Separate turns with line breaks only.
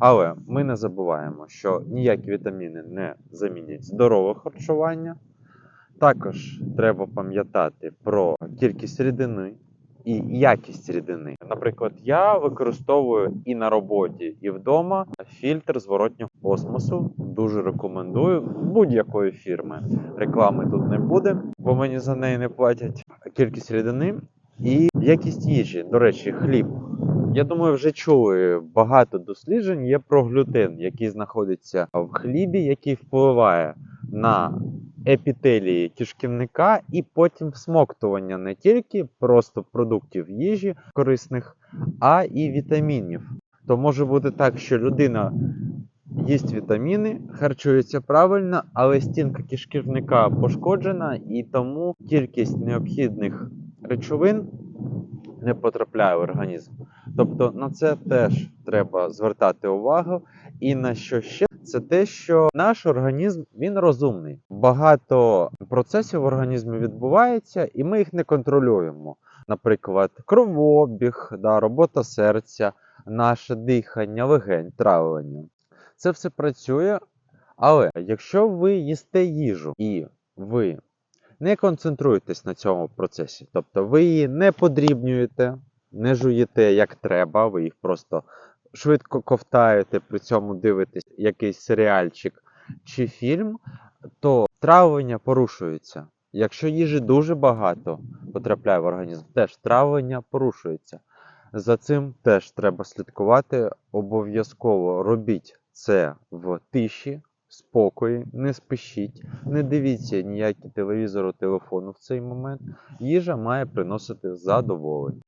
Але ми не забуваємо, що ніякі вітаміни не замінять здорове харчування. Також треба пам'ятати про кількість рідини і якість рідини. Наприклад, я використовую і на роботі, і вдома фільтр зворотнього осмосу. Дуже рекомендую будь-якої фірми. Реклами тут не буде, бо мені за неї не платять. Кількість рідини і якість їжі. До речі, хліб. Я думаю, вже чули багато досліджень є про глютен, який знаходиться в хлібі, який впливає на епітелії кишківника і потім всмоктування не тільки просто продуктів їжі корисних, а і вітамінів. То може бути так, що людина їсть вітаміни, харчується правильно, але стінка кишківника пошкоджена, і тому кількість необхідних речовин не потрапляє в організм. Тобто на це теж треба звертати увагу. І на що ще? Це те, що наш організм він розумний. Багато процесів в організмі відбувається, і ми їх не контролюємо. Наприклад, кровообіг, да, робота серця, наше дихання, легень, травлення. Це все працює. Але якщо ви їсте їжу і ви не концентруєтесь на цьому процесі, тобто ви її не подрібнюєте, не жуєте як треба, ви їх просто швидко ковтаєте, при цьому дивитесь якийсь серіальчик чи фільм, то травлення порушується. Якщо їжі дуже багато потрапляє в організм, теж травлення порушується. За цим теж треба слідкувати. Обов'язково робіть це в тиші, спокої, не спішіть, не дивіться ніякі телевізору, телефону в цей момент. Їжа має приносити задоволення.